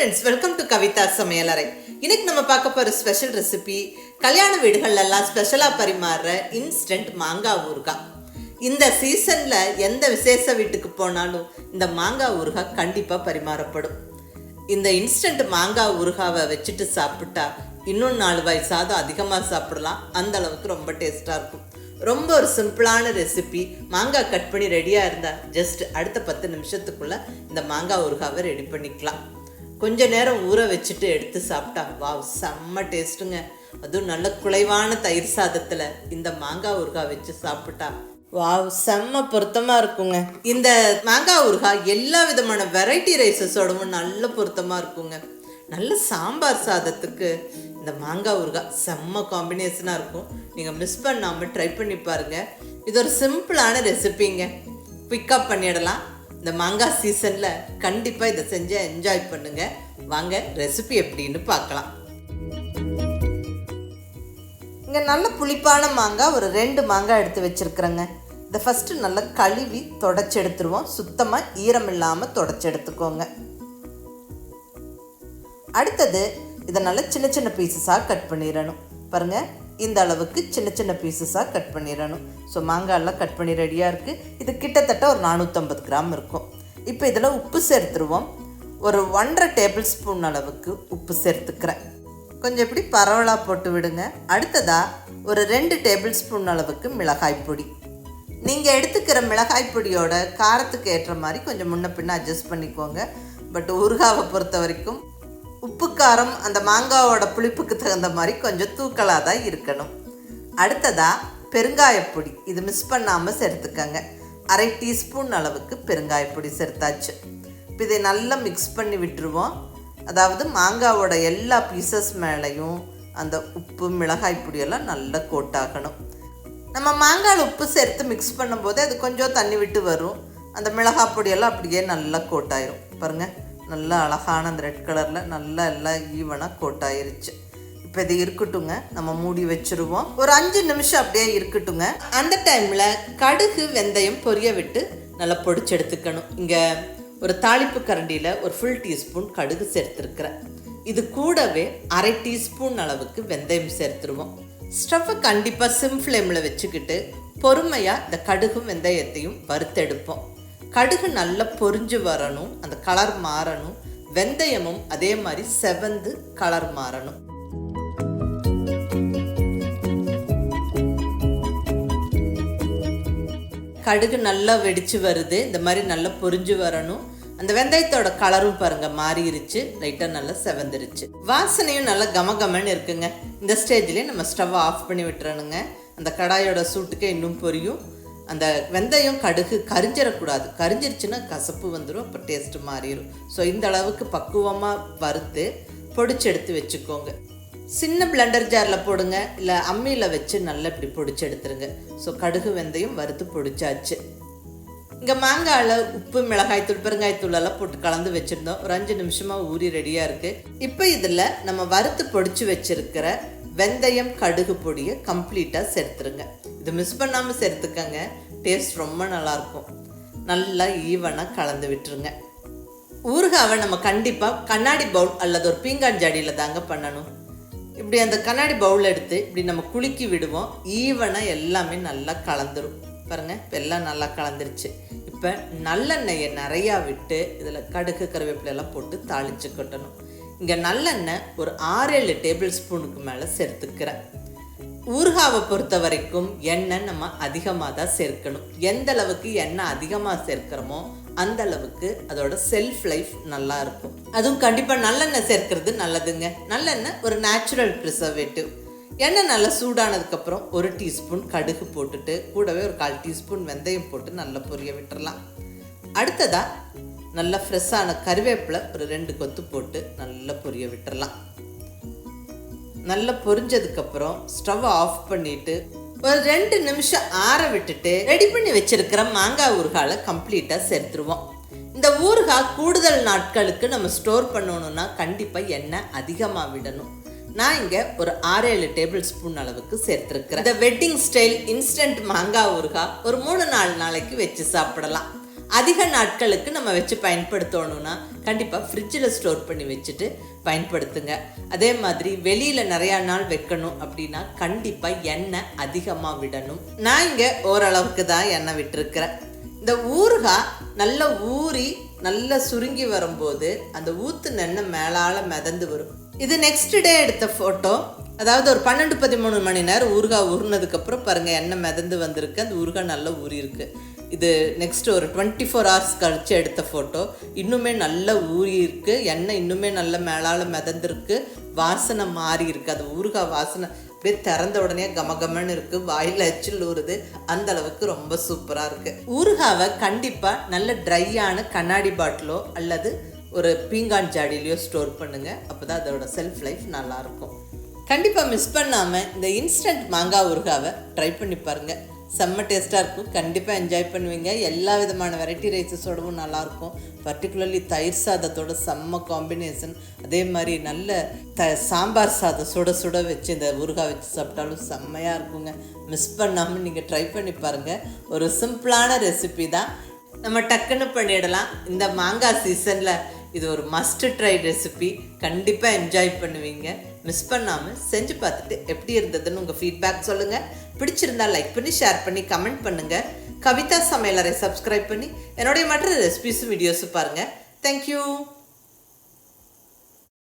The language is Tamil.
ஃப்ரெண்ட்ஸ் வெல்கம் டு கவிதா சமையலறை இன்னைக்கு நம்ம பார்க்க போகிற ஸ்பெஷல் ரெசிபி கல்யாண வீடுகள்ல எல்லாம் ஸ்பெஷலாக பரிமாறுற இன்ஸ்டன்ட் மாங்காய் ஊறுகாய். இந்த சீசனில் எந்த விசேஷ வீட்டுக்கு போனாலும் இந்த மாங்காய் ஊறுகாய் கண்டிப்பாக பரிமாறப்படும். இந்த இன்ஸ்டன்ட் மாங்காய் ஊறுகாவை வச்சுட்டு சாப்பிட்டா இன்னும் நாலு வாய் சாதம் அதிகமாக சாப்பிடலாம். அந்த அளவுக்கு ரொம்ப டேஸ்ட்டாக இருக்கும். ரொம்ப ஒரு சிம்பிளான ரெசிபி மாங்காய் கட் பண்ணி ரெடியாக இருந்தால் ஜஸ்ட் அடுத்த பத்து நிமிஷத்துக்குள்ளே இந்த மாங்காய் ஊறுகாவை ரெடி பண்ணிக்கலாம். கொஞ்ச நேரம் ஊற வச்சுட்டு எடுத்து சாப்பிட்டா வாவ் செம்ம டேஸ்ட்டுங்க. அதுவும் நல்ல குலைவான தயிர் சாதத்தில் இந்த மாங்காய் ஊறுகாய் வச்சு சாப்பிட்டா வாவ் செம்ம பொருத்தமாக இருக்குங்க. இந்த மாங்காய் ஊறுகாய் எல்லா விதமான வெரைட்டி ரைஸஸோடவும் நல்ல பொருத்தமாக இருக்குங்க. நல்ல சாம்பார் சாதத்துக்கு இந்த மாங்காய் ஊறுகாய் செம்ம காம்பினேஷனாக இருக்கும். நீங்கள் மிஸ் பண்ணாமல் ட்ரை பண்ணி பாருங்கள் இது ஒரு சிம்பிளான ரெசிபிங்க பிக்கப் பண்ணிடலாம். இந்த மாங்காய் சீசனில் கண்டிப்பாக இதை செஞ்சு என்ஜாய் பண்ணுங்கள் வாங்க ரெசிபி எப்படின்னு பார்க்கலாம். இங்கே நல்ல புளிப்பான மாங்காய் ஒரு ரெண்டு மாங்காய் எடுத்து வச்சுருக்குறேங்க. இதை ஃபஸ்ட்டு நல்லா கழுவி தொடச்சி எடுத்துருவோம். சுத்தமாக ஈரம் இல்லாமல் தொடச்சி எடுத்துக்கோங்க. அடுத்தது இதை நல்லா சின்ன சின்ன பீசஸாக கட் பண்ணிடணும். பாருங்கள் இந்த அளவுக்கு சின்ன சின்ன பீசஸாக கட் பண்ணிடணும். ஸோ மாங்காயெல்லாம் கட் பண்ணி ரெடியாக இருக்குது இது கிட்டத்தட்ட ஒரு நானூற்றம்பது கிராம் இருக்கும். இப்போ இதில் உப்பு சேர்த்துருவோம். ஒரு ஒன்றரை டேபிள் ஸ்பூன் அளவுக்கு உப்பு சேர்த்துக்கிறேன். கொஞ்சம் இப்படி பரவலாக போட்டு விடுங்க. அடுத்ததாக ஒரு ரெண்டு டேபிள் ஸ்பூன் அளவுக்கு மிளகாய் பொடி. நீங்கள் எடுத்துக்கிற மிளகாய் பொடியோட காரத்துக்கு ஏற்ற மாதிரி கொஞ்சம் முன்ன பின்ன அட்ஜஸ்ட் பண்ணிக்கோங்க. பட் ஊறுகாவை பொறுத்த வரைக்கும் உப்பு காரம் அந்த மாங்காவோட புளிப்புக்கு தகுந்த மாதிரி கொஞ்சம் தூக்கலாக தான் இருக்கணும். அடுத்ததாக பெருங்காயப்பொடி. இது மிஸ் பண்ணாமல் சேர்த்துக்கங்க. அரை டீஸ்பூன் அளவுக்கு பெருங்காயப்பொடி சேர்த்தாச்சு. இப்போ இதை நல்லா மிக்ஸ் பண்ணி விட்டுருவோம். அதாவது மாங்காவோட எல்லா பீசஸ் மேலேயும் அந்த உப்பு மிளகாய் பொடியெல்லாம் நல்லா கோட்டாகணும். நம்ம மாங்காய் உப்பு சேர்த்து மிக்ஸ் பண்ணும்போது அது கொஞ்சம் தண்ணி விட்டு வரும். அந்த மிளகாய் பொடியெல்லாம் அப்படியே நல்லா கோட்டாயிரும். பாருங்கள் நல்லா அழகான அந்த ரெட் கலரில் நல்லா எல்லாம் ஈவனாக கோட்டாயிருச்சு இப்போ இது இருக்கட்டுங்க நம்ம மூடி வச்சுருவோம். ஒரு அஞ்சு நிமிஷம் அப்படியே இருக்கட்டுங்க அந்த டைமில் கடுகு வெந்தயம் பொரிய விட்டு நல்லா பொடிச்சு எடுத்துக்கணும். இங்கே ஒரு தாளிப்பு கரண்டியில் ஒரு ஃபுல் டீஸ்பூன் கடுகு சேர்த்துருக்குறேன். இது கூடவே அரை டீஸ்பூன் அளவுக்கு வெந்தயம் சேர்த்துருவோம். ஸ்டவ்வை கண்டிப்பாக சிம் ஃப்ளேமில் வச்சுக்கிட்டு பொறுமையாக இந்த கடுகும் வெந்தயத்தையும் வறுத்தெடுப்போம். கடுகு நல்லா பொரிஞ்சு வரணும் அந்த கலர் மாறணும். வெந்தயமும் அதே மாதிரி செவந்து கலர் மாறணும். கடுகு நல்லா வெடிச்சு வருது இந்த மாதிரி நல்லா பொரிஞ்சு வரணும். அந்த வெந்தயத்தோட கலரும் பாருங்க மாறிடுச்சு லைட்டாக நல்லா செவந்துருச்சு. வாசனையும் நல்லா கமகமன்னு இருக்குங்க. இந்த ஸ்டேஜ்லேயே நம்ம ஸ்டவ் ஆஃப் பண்ணி விட்டுறணுங்க. அந்த கடாயோட சூட்டுக்கு இன்னும் பொரியும். அந்த வெந்தயம் கடுகு கரிஞ்சிடக்கூடாது. கரிஞ்சிருச்சுன்னா கசப்பு வந்துடும் அப்போ டேஸ்ட்டு மாறிடும் ஸோ இந்த அளவுக்கு பக்குவமாக வறுத்து பொடிச்சு எடுத்து வச்சுக்கோங்க. சின்ன பிளண்டர் ஜாரில் போடுங்க இல்லை அம்மியில் வச்சு நல்லா இப்படி பொடிச்சு எடுத்துருங்க. ஸோ கடுகு வெந்தயம் வறுத்து பொடிச்சாச்சு. இங்கே மாங்காயில் உப்பு மிளகாய்த்தூள் பெருங்காயத்தூள் எல்லாம் போட்டு கலந்து வச்சுருந்தோம். ஒரு அஞ்சு நிமிஷமாக ஊறி ரெடியாக இருக்குது இப்போ இதில் நம்ம வறுத்து பொடிச்சு வச்சுருக்கிற வெந்தயம் கடுகு பொடியை கம்ப்ளீட்டாக சேர்த்துருங்க. இது மிஸ் பண்ணாமல் சேர்த்துக்கங்க டேஸ்ட் ரொம்ப நல்லாயிருக்கும் நல்லா ஈவனாக கலந்து விட்டுருங்க. ஊறுகாவை நம்ம கண்டிப்பாக கண்ணாடி பவுல் அல்லது ஒரு பீங்கான் ஜாடியில் தாங்க பண்ணணும். இப்படி அந்த கண்ணாடி பவுல் எடுத்து இப்படி நம்ம குலுக்கி விடுவோம். ஈவனாக எல்லாமே நல்லா கலந்துரும். பாருங்கள் இப்போ எல்லாம் நல்லா கலந்துருச்சு. இப்போ நல்லெண்ணெயை நிறையா விட்டு இதில் கடுகு கருவேப்பிலையெல்லாம் போட்டு தாளிச்சு கொட்டணும். இங்கே நல்லெண்ணெய் ஒரு ஆறு ஏழு டேபிள் ஸ்பூனுக்கு மேலே சேர்த்துக்கிறேன் ஊறுகாவை பொறுத்த வரைக்கும் எண்ணெய் நம்ம அதிகமாக தான் சேர்க்கணும். எந்த அளவுக்கு எண்ணெய் அதிகமாக சேர்க்கிறோமோ அந்த அளவுக்கு அதோட செல்ஃப் லைஃப் நல்லா இருக்கும். அதுவும் கண்டிப்பாக நல்லெண்ணெய் சேர்க்கறது நல்லதுங்க. நல்லெண்ணெய் ஒரு நேச்சுரல் ப்ரிசர்வேட்டிவ் எண்ணெய் நல்லா சூடானதுக்கப்புறம் ஒரு டீஸ்பூன் கடுகு போட்டுட்டு கூடவே ஒரு கால் டீஸ்பூன் வெந்தயம் போட்டு நல்லா பொரிய விட்டுறலாம். அடுத்ததாக நல்லா ஃப்ரெஷ்ஷான கருவேப்பிலை ஒரு ரெண்டு கொத்து போட்டு நல்லா பொரிய விட்டுறலாம். நல்லா பொரிஞ்சதுக்கப்புறம் ஸ்டவ் ஆஃப் பண்ணிட்டு ஒரு ரெண்டு நிமிஷம் ஆற விட்டுட்டு ரெடி பண்ணி வச்சிருக்கிற மாங்காய் ஊறுகாலை கம்ப்ளீட்டாக சேர்த்துருவோம். இந்த ஊறுகாய் கூடுதல் நாட்களுக்கு நம்ம ஸ்டோர் பண்ணணும்னா கண்டிப்பாக எண்ணெய் அதிகமாக விடணும். நான் இங்கே ஒரு ஆறேழு டேபிள் ஸ்பூன் அளவுக்கு சேர்த்துருக்கிறேன். இந்த வெட்டிங் ஸ்டைல் இன்ஸ்டன்ட் மாங்காய் ஊறுகாய் ஒரு மூணு நாலு நாளைக்கு வச்சு சாப்பிடலாம். அதிக நாட்களுக்கு நம்ம வச்சு பயன்படுத்தணும்னா கண்டிப்பாக ஃப்ரிட்ஜில் ஸ்டோர் பண்ணி வச்சுட்டு பயன்படுத்துங்க. அதே மாதிரி வெளியில் நிறையா நாள் வைக்கணும் அப்படின்னா கண்டிப்பாக எண்ணெய் அதிகமாக விடணும். நான் இங்கே ஓரளவுக்கு தான் எண்ணெய் விட்டுருக்கிறேன். இந்த ஊறுகாய் நல்லா ஊறி நல்லா சுருங்கி வரும்போது அந்த ஊத்து நெண்ணெய் மேலால் மிதந்து வரும். இது நெக்ஸ்ட் டே எடுத்த ஃபோட்டோ அதாவது ஒரு பன்னெண்டு பதிமூணு மணி நேரம் ஊறுகாய் ஊறினதுக்கப்புறம் பாருங்கள் எண்ணெய் மிதந்து வந்திருக்கு. அந்த ஊறுகாய் நல்லா ஊறியிருக்கு. இது நெக்ஸ்ட் ஒரு டுவெண்ட்டி ஃபோர் ஹவர்ஸ் கழித்து எடுத்த ஃபோட்டோ இன்னுமே நல்லா ஊறி இருக்குது எண்ணெய் இன்னுமே நல்ல மேலால் மிதந்துருக்கு. வாசனை மாறி இருக்குது அது ஊறுகாய் வாசனை அப்படியே திறந்த உடனே கமகமன்னு இருக்குது வாயில் அச்சில் ஊறுது. அந்த அளவுக்கு ரொம்ப சூப்பராக இருக்குது ஊறுகாவை கண்டிப்பாக நல்ல ட்ரையான கண்ணாடி பாட்டிலோ அல்லது ஒரு பீங்கான் ஜாடிலையோ ஸ்டோர் பண்ணுங்கள் அப்போ தான் அதோட செல்ஃப் லைஃப் நல்லாயிருக்கும் கண்டிப்பாக மிஸ் பண்ணாமல் இந்த இன்ஸ்டன்ட் மாங்காய் ஊறுகாவை ட்ரை பண்ணி பாருங்கள் செம்ம டேஸ்ட்டாக இருக்கும். கண்டிப்பாக என்ஜாய் பண்ணுவீங்க. எல்லா விதமான வெரைட்டி ரைஸஸோடவும் நல்லாயிருக்கும் பர்டிகுலர்லி தயிர் சாதத்தோட செம்ம காம்பினேஷன் அதே மாதிரி நல்ல த சாம்பார் சாதம் சுட சுட வச்சு இந்த ஊறுகாய் வச்சு சாப்பிட்டாலும் செம்மையாக இருக்குங்க. மிஸ் பண்ணாமல் நீங்கள் ட்ரை பண்ணி பாருங்கள் ஒரு சிம்பிளான ரெசிபி தான். நம்ம டக்குன்னு பண்ணிடலாம். இந்த மாங்காய் சீசனில் இது ஒரு மஸ்ட் ட்ரை ரெசிபி கண்டிப்பாக என்ஜாய் பண்ணுவீங்க. மிஸ் பண்ணாமல் செஞ்சு பார்த்துட்டு எப்படி இருந்ததுன்னு உங்கள் ஃபீட்பேக் சொல்லுங்கள் பிடிச்சிருந்தா லைக் பண்ணி ஷேர் பண்ணி கமெண்ட் பண்ணுங்கள் கவிதா சமையலரை சப்ஸ்கிரைப் பண்ணி என்னுடைய மற்ற ரெசிபிஸும் வீடியோஸும் பாருங்கள் தேங்க்யூ